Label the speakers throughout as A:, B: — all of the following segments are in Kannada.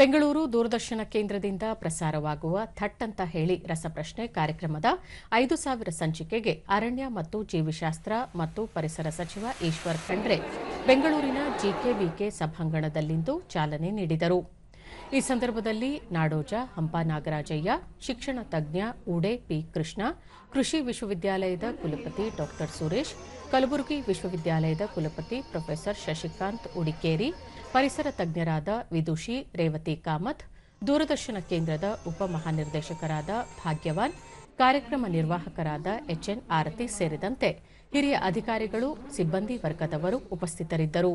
A: ಬೆಂಗಳೂರು ದೂರದರ್ಶನ ಕೇಂದ್ರದಿಂದ ಪ್ರಸಾರವಾಗುವ ಥಟ್ ಅಂತ ಹೇಳಿ ರಸಪ್ರಶ್ನೆ ಕಾರ್ಯಕ್ರಮದ ಐದು ಸಾವಿರ ಸಂಚಿಕೆಗೆ ಅರಣ್ಯ ಮತ್ತು ಜೀವಿಶಾಸ್ತ್ರ ಮತ್ತು ಪರಿಸರ ಸಚಿವ ಈಶ್ವರ್ ಖಂಡ್ರೆ ಬೆಂಗಳೂರಿನ ಜಿಕೆವಿಕೆ ಸಭಾಂಗಣದಲ್ಲಿಂದು ಚಾಲನೆ ನೀಡಿದರು. ಈ ಸಂದರ್ಭದಲ್ಲಿ ನಾಡೋಜ ಹಂಪ ನಾಗರಾಜಯ್ಯ, ಶಿಕ್ಷಣ ತಜ್ಞ ಉಡೆ ಪಿ ಕೃಷ್ಣ, ಕೃಷಿ ವಿಶ್ವವಿದ್ಯಾಲಯದ ಕುಲಪತಿ ಡಾ ಸುರೇಶ್, ಕಲಬುರಗಿ ವಿಶ್ವವಿದ್ಯಾಲಯದ ಕುಲಪತಿ ಪ್ರೊಫೆಸರ್ ಶಶಿಕಾಂತ್ ಉಡಿಕೇರಿ ಪರಿಸರ ತಜ್ಞರಾದ ವಿದುಷಿ ರೇವತಿ ಕಾಮತ್ ದೂರದರ್ಶನ ಕೇಂದ್ರದ ಉಪಮಹಾನಿರ್ದೇಶಕರಾದ ಭಾಗ್ಯವಾನ್ ಕಾರ್ಯಕ್ರಮ ನಿರ್ವಾಹಕರಾದ ಎಚ್ಎನ್ ಆರತಿ ಸೇರಿದಂತೆ ಹಿರಿಯ ಅಧಿಕಾರಿಗಳು ಸಿಬ್ಬಂದಿ ವರ್ಗದವರು ಉಪಸ್ಥಿತರಿದ್ದರು.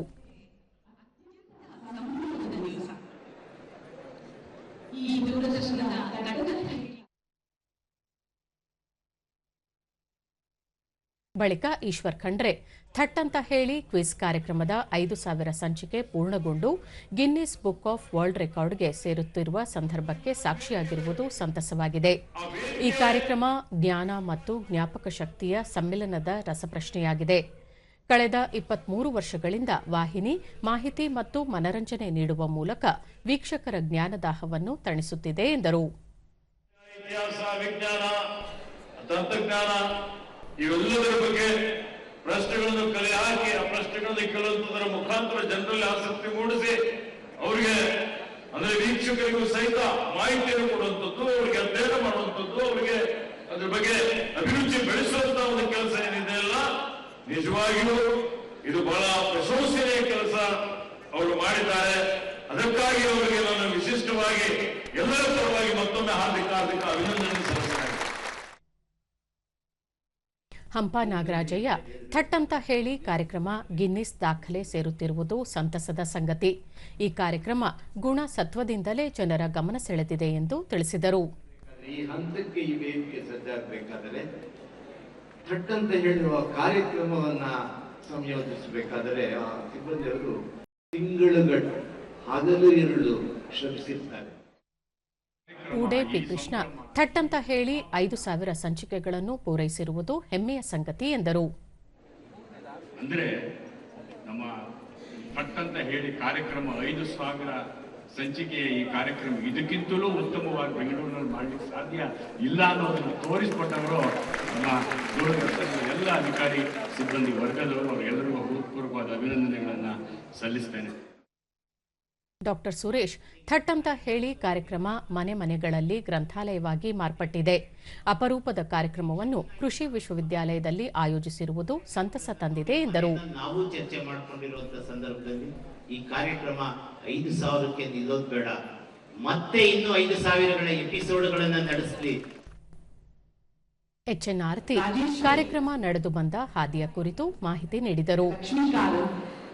A: ಬಳಿಕ ಈಶ್ವರ್ ಖಂಡ್ರೆ ಥಟ್ ಅಂತ ಹೇಳಿ ಕ್ವಿಜ್ ಕಾರ್ಯಕ್ರಮದ ಐದು ಸಾವಿರ ಸಂಚಿಕೆ ಪೂರ್ಣಗೊಂಡು ಗಿನ್ನಿಸ್ ಬುಕ್ ಆಫ್ ವರ್ಲ್ಡ್ ರೆಕಾರ್ಡ್ಗೆ ಸೇರುತ್ತಿರುವ ಸಂದರ್ಭಕ್ಕೆ ಸಾಕ್ಷಿಯಾಗಿರುವುದು ಸಂತಸವಾಗಿದೆ. ಈ ಕಾರ್ಯಕ್ರಮ ಜ್ಞಾನ ಮತ್ತು ಜ್ಞಾಪಕ ಶಕ್ತಿಯ ಸಮ್ಮಿಲನದ ರಸಪ್ರಶ್ನೆಯಾಗಿದೆ. ಕಳೆದ ಇಪ್ಪತ್ಮೂರು ವರ್ಷಗಳಿಂದ ವಾಹಿನಿ, ಮಾಹಿತಿ ಮತ್ತು ಮನರಂಜನೆ ನೀಡುವ ಮೂಲಕ ವೀಕ್ಷಕರ ಜ್ಞಾನದಾಹವನ್ನು ತಣಿಸುತ್ತಿದೆ ಎಂದರು.
B: ಇತಿಹಾಸ, ವಿಜ್ಞಾನ, ತಂತ್ರಜ್ಞಾನ, ಇವೆಲ್ಲದರ ಬಗ್ಗೆ ಪ್ರಶ್ನೆಗಳನ್ನು ಕಲೆ ಹಾಕಿ ಆ ಪ್ರಶ್ನೆಗಳನ್ನು ಕೇಳುವಂತದರ ಮುಖಾಂತರ ಜನರಲ್ಲಿ ಆಸಕ್ತಿ ಮೂಡಿಸಿ, ಅವರಿಗೆ ಅಂದ್ರೆ ವೀಕ್ಷಕರಿಗೂ ಸಹಿತ ಮಾಹಿತಿಯನ್ನು ಕೊಡುವಂಥದ್ದು, ಅವರಿಗೆ ಅಧ್ಯಯನ ಮಾಡುವಂಥದ್ದು, ಅವರಿಗೆ ಅದ್ರ ಬಗ್ಗೆ ಅಭಿರುಚಿ ಬೆಳೆಸುವಂತ ಒಂದು ಕೆಲಸ ಏನಿದೆ ಅಲ್ಲ, ನಿಜವಾಗಿಯೂ ಇದು ಬಹಳ ಪ್ರಶಂಸನೀಯ ಕೆಲಸ ಅವರು ಮಾಡಿದ್ದಾರೆ. ಅದಕ್ಕಾಗಿ ಅವರಿಗೆ ನಾನು ವಿಶಿಷ್ಟವಾಗಿ ಎಲ್ಲರ ಪರವಾಗಿ ಮತ್ತೊಮ್ಮೆ ಹಾರ್ದಿಕ ಹಾರ್ದಿಕ ಅಭಿನಂದನೆ ಸಲ್ಲಿಸ್ತೇನೆ.
A: ಹಂಪ ನಾಗರಾಜಯ್ಯ ಥಟ್ಟಂತ ಹೇಳಿ ಕಾರ್ಯಕ್ರಮ ಗಿನ್ನಿಸ್ ದಾಖಲೆ ಸೇರುತ್ತಿರುವುದು ಸಂತಸದ ಸಂಗತಿ. ಈ ಕಾರ್ಯಕ್ರಮ ಗುಣ ಸತ್ವದಿಂದಲೇ ಜನರ ಗಮನ ಸೆಳೆದಿದೆ ಎಂದು ತಿಳಿಸಿದರು.
C: ಈ ಹಂತಕ್ಕೆ ಈ ವೇದಿಕೆ ಸಜ್ಜಾಗಬೇಕಾದರೆ ಥಟ್ಟಂತ ಹೇಳಿರುವ ಕಾರ್ಯಕ್ರಮವನ್ನ ಸಂಯೋಜಿಸಬೇಕಾದರೆ ಆ ಸಿಬ್ಬಂದಿಯವರು ತಿಂಗಳುಗಳು ಹಗಲು ಇರುಳು ಶ್ರಮಿಸಿರ್ತಾರೆ.
A: ಉಡೆ ಪಿ ಕೃಷ್ಣ ಥಟ್ ಅಂತ ಹೇಳಿ ಐದು ಸಾವಿರ ಸಂಚಿಕೆಗಳನ್ನು ಪೂರೈಸಿರುವುದು ಹೆಮ್ಮೆಯ ಸಂಗತಿ ಎಂದರು.
D: ಅಂದರೆ ನಮ್ಮ ಥಟ್ ಅಂತ ಹೇಳಿ ಕಾರ್ಯಕ್ರಮ ಐದು ಸಾವಿರ ಸಂಚಿಕೆಯ ಈ ಕಾರ್ಯಕ್ರಮ ಇದಕ್ಕಿಂತಲೂ ಉತ್ತಮವಾಗಿ ಬೆಂಗಳೂರಿನಲ್ಲಿ ಮಾಡಲಿಕ್ಕೆ ಸಾಧ್ಯ ಇಲ್ಲ ಅನ್ನೋದನ್ನು ತೋರಿಸಿಕೊಟ್ಟವರು ನಮ್ಮ ದೂರದರ್ಶನದ ಎಲ್ಲ ಅಧಿಕಾರಿ ಸಿಬ್ಬಂದಿ ವರ್ಗದವರು, ಅವರೆಲ್ಲರಿಗೂ ಹೃತ್ಪೂರ್ವಕವಾದ ಅಭಿನಂದನೆಗಳನ್ನು ಸಲ್ಲಿಸ್ತೇನೆ.
A: ಡಾ ಸುರೇಶ್ ಥಟ್ಟಂತ ಹೇಳಿ ಕಾರ್ಯಕ್ರಮ ಮನೆ ಮನೆಗಳಲ್ಲಿ ಗ್ರಂಥಾಲಯವಾಗಿ ಮಾರ್ಪಟ್ಟಿದೆ. ಅಪರೂಪದ ಕಾರ್ಯಕ್ರಮವನ್ನು ಕೃಷಿ ವಿಶ್ವವಿದ್ಯಾಲಯದಲ್ಲಿ ಆಯೋಜಿಸಿರುವುದು ಸಂತಸ ತಂದಿದೆ ಎಂದರು.
E: ನಾವು ಚರ್ಚೆ ಮಾಡ್ಕೊಂಡಿರುವಂತ ಸಂದರ್ಭದಲ್ಲಿ ಈ ಕಾರ್ಯಕ್ರಮ ಐದು ಸಾವಿರಕ್ಕೆ ನಿಲ್ಲೋದು ಬೇಡ. ಮತ್ತೆ ಇನ್ನು ಐದು ಸಾವಿರಗಳ ಎಪಿಸೋಡ್ಗಳನ್ನು ನಡೆಸಲಿ.
A: ಎಚ್ಎನ್ ಆರ್ತಿ ಕಾರ್ಯಕ್ರಮ ನಡೆದು ಬಂದ ಹಾದಿಯ ಕುರಿತು ಮಾಹಿತಿ ನೀಡಿದರು.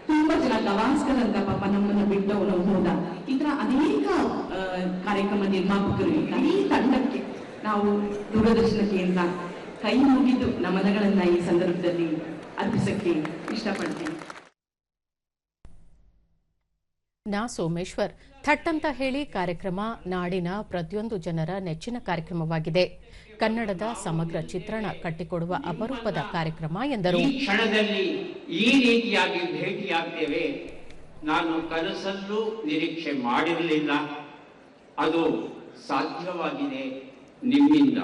F: ತುಂಬಾ ಜನ ಗವಾಸ್ಕರಂತ ಪಾಪ ನಮ್ಮನ್ನ ಬಿಟ್ಟವನು ಹೋದ ಈ ತರ ಅನೇಕ ಆ, ಕಾರ್ಯಕ್ರಮ ನಿರ್ಮಾಪಕರು ಇಡೀ ತಂಡಕ್ಕೆ ನಾವು ದೂರದರ್ಶನ ಕೇಂದ್ರ ಕೈ ಮುಗಿದು ನಮನಗಳನ್ನ ಈ ಸಂದರ್ಭದಲ್ಲಿ ಅರ್ಪಿಸಕ್ಕೆ ಇಷ್ಟಪಡ್ತೀನಿ.
A: ನಾ ಸೋಮೇಶ್ವರ್ ಥಟ್ ಅಂತ ಹೇಳಿ ಕಾರ್ಯಕ್ರಮ ನಾಡಿನ ಪ್ರತಿಯೊಂದು ಜನರ ನೆಚ್ಚಿನ ಕಾರ್ಯಕ್ರಮವಾಗಿದೆ. ಕನ್ನಡದ ಸಮಗ್ರ ಚಿತ್ರಣ ಕಟ್ಟಿಕೊಡುವ ಅಪರೂಪದ ಕಾರ್ಯಕ್ರಮ ಎಂದರು.
G: ಈ ಕ್ಷಣದಲ್ಲಿ ಈ ರೀತಿಯಾಗಿ ಭೇಟಿಯಾಗ್ತೇವೆ. ನಾನು ಕನಸಲ್ಲೂ ನಿರೀಕ್ಷೆ ಮಾಡಿರಲಿಲ್ಲ. ಅದು ಸಾಧ್ಯವಾಗಿದೆ ನಿಮ್ಮಿಂದ.